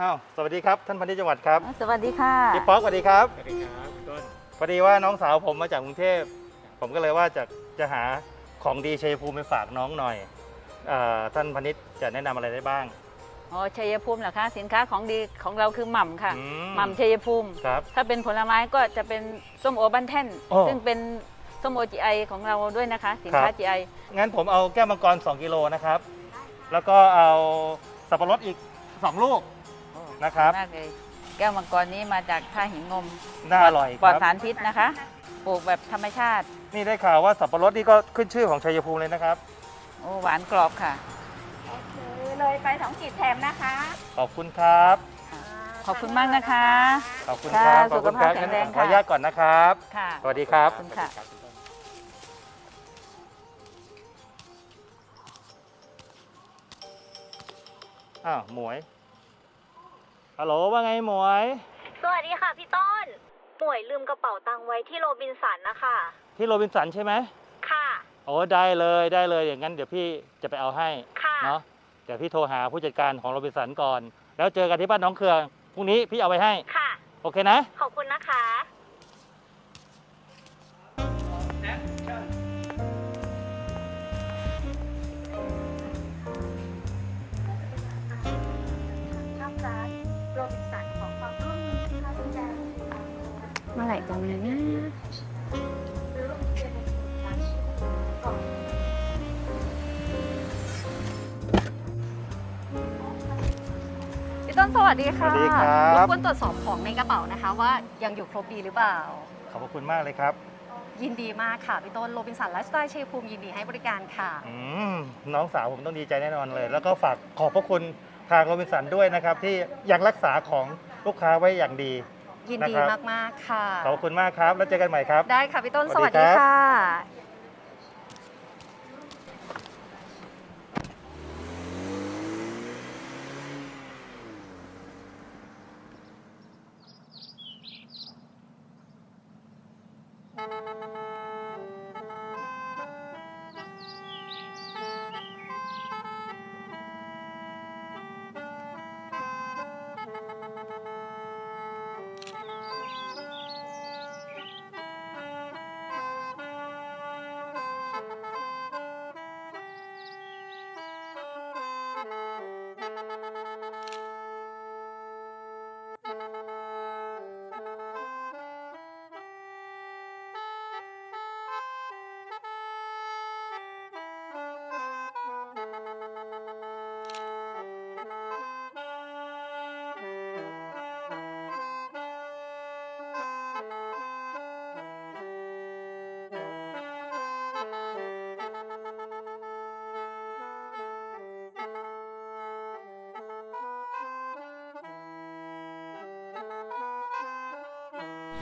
อ้าวสวัสดีครับท่านพันธุ์จังหวัดครับสวัสดีค่ะพี่ป๊อกสวัสดีครับสวัสดีครับคุณต้นพอดีว่าน้องสาวผมมาจากกรุงเทพผมก็เลยว่าจะจะหาของดีชัยภูมิไปฝากน้องหน่อยเออท่านพนิษฐ์จะแนะนำอะไรได้บ้าง อ๋อชัยภูมิเหรอคะสินค้าของดีของเราคือหม่ำค่ะอืหม่ำชัยภูมิ ครับ ถ้าเป็นผลไม้ก็จะเป็นส้มโอบ้านแท่น โอ้ซึ่งเป็นส้มโอ GI ของเราด้วยนะคะ สินค้าครับ GI งั้นผมเอาแก้วมังกร 2 กิโลนะครับ แล้วก็เอาสับปะรดอีก 2 ลูก นะครับ มากเลยแก้วมังกรนี้มาจากท่าหินงมน่าอร่อยคปลอดรับสารพิษนะคะปลูกแบบธรรมชาตินี่ได้ข่าวว่าสับปะรดนี่ก็ขึ้นชื่อของชัยภูมิเลยนะครับ โอ้หวานกรอบค่ะเลยไปสองขีดแถมนะคะขอบคุณครับ ขอบคุณมากนะคะ ขอบคุณครับ ค่ะขอบคุณครับสุขภาพแข็งแรงงั้นผมขออนุค่ะญาตก่อนนะครับ ค่ะ สวัสดีครับ ขอบคุณค่ะรับคุณต้นอ้าวหมวย ฮัลโหลว่าไงหมวย สวัสดีค่ะพี่ต้น หมวยลืมกระเป๋าตังค์ไว้ที่โรบินสันนะคะ ที่โรบินสันใช่ไหม ค่ะ โอ้ได้เลยได้เลยอย่างนั้นเดี๋ยวพี่จะไปเอาให้ค่ะ เนาะเดี๋ยวพี่โทรหาผู้จัดการของโรบินสันก่อน แล้วเจอกันที่บ้านน้องเคืองพรุ่งนี้พี่เอาไปให้ ค่ะ โอเคนะ ขอบคุณนะคะ เมื่อไหร่จะมีนะหรือโรงเรียนในสมุทรสาครก่อนพี่ต้นสวัสดีค่ะสวัสดีครับ บกวนตรวจสอบของในกระเป๋านะคะ ว่ายังอยู่ครบดีหรือเปล่า ขอบพระคุณมากเลยครับ ยินดีมากค่ะพี่ต้นโรบินสันไลฟ์สไตล์ชัยภูมิยินดีให้บริการค่ะ อืมน้องสาวผมต้องดีใจแน่นอนเลย แล้วก็ฝากขอบพระคุณทางโรบินสันด้วยนะครับ ที่ยังรักษาของลูกค้าไว้อย่างดี ยินดีนะครับ มาก ๆ ค่ะ ขอบคุณมากครับ แล้วเจอกันใหม่ครับ ได้ค่ะพี่ต้นสสวัวัสสดีดีครับ ค่ะ Música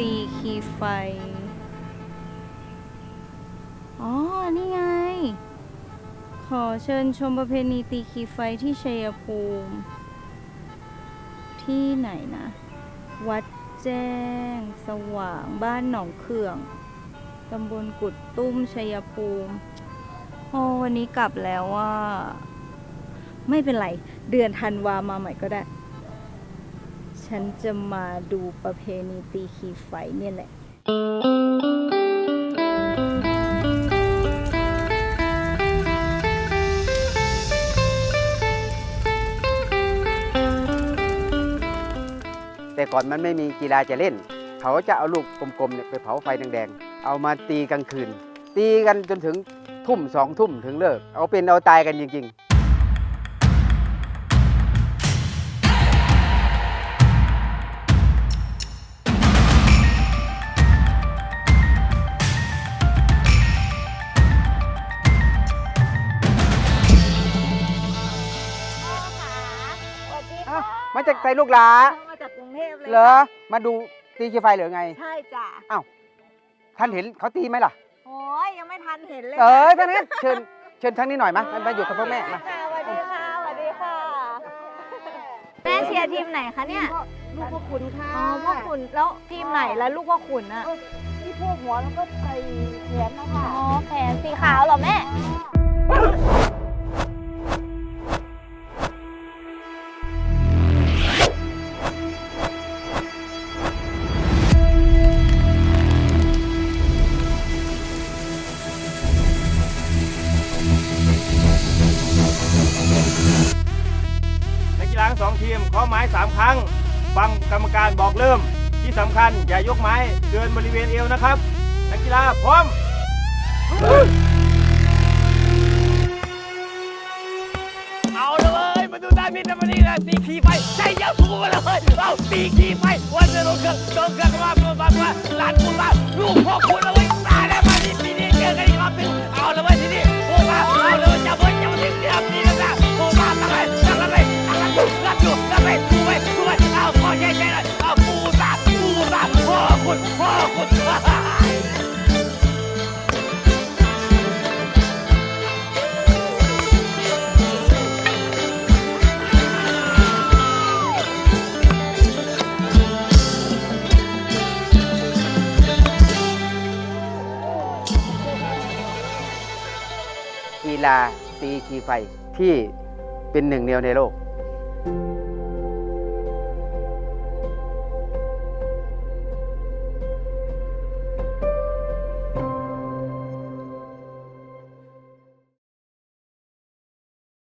ตีคีไฟ อ๋อ นี่ไง ขอเชิญชมประเพณีตีคีไฟที่ชัยภูมิ ที่ไหนนะ วัดแจ้ง สว่างบ้านหนองเขื่องตำบลกุดตุ้มชัยภูมิโอ้วันนี้กลับแล้วว่า ไม่เป็นไร เดือนธันวามาใหม่ก็ได้ ฉันจะมาดูประเพณีตีขีไฟเนี่ยแหละแต่ก่อนมันไม่มีกีฬาจะเล่น เขาจะเอาลูกกลมๆเนี่ยไปเผาไฟแดงๆ เอามาตีกลางคืน ตีกันจนถึงทุ่มสองทุ่มถึงเลิก เอาเป็นเอาตายกันจริงๆ มาจากไตรลูกหลามาจากกรุงเทพเลยเหรอ ค่ะมาดูตีกีไฟหรือไง ใช่จ้ะท่านเห็นเขาตีไหมล่ะ โอ้ยยังไม่ทันเห็นเลยเออท่านนั้นเชิญเชิญทั้งนี้หน่อยมามามาอยู่กับพ่อแม่มา ค่ะสวัสดีค่ะสวัสดีค่ะ แม่เชียร์ทีมไหนคะเนี่ยลูกพ่อขุนค่ะอ๋อพ่อขุนแล้วทีมไหนแล้วลูกพ่อขุนอะ ที่พวกหัวแล้วก็ใส่แขนนะคะ อ๋อาะไม้สามครั้ง ฟังกรรมการบอกเริ่ม ที่สำคัญอย่ายกไม้เกินบริเวณเอวนะครับ นักกีฬาพร้อมเอาเลยมาดูด้านมินนะมานี่นะตีขี่ไปใช่ยาพูมาเลยเอาตีขี่ไปวันจะลงเครื่องลงเครื่องมามามามาหลานคุณมาลูกพ่อคุณเอาไว้ กีฬาตีกีไฟที่เป็นหนึ่งเดียวในโลก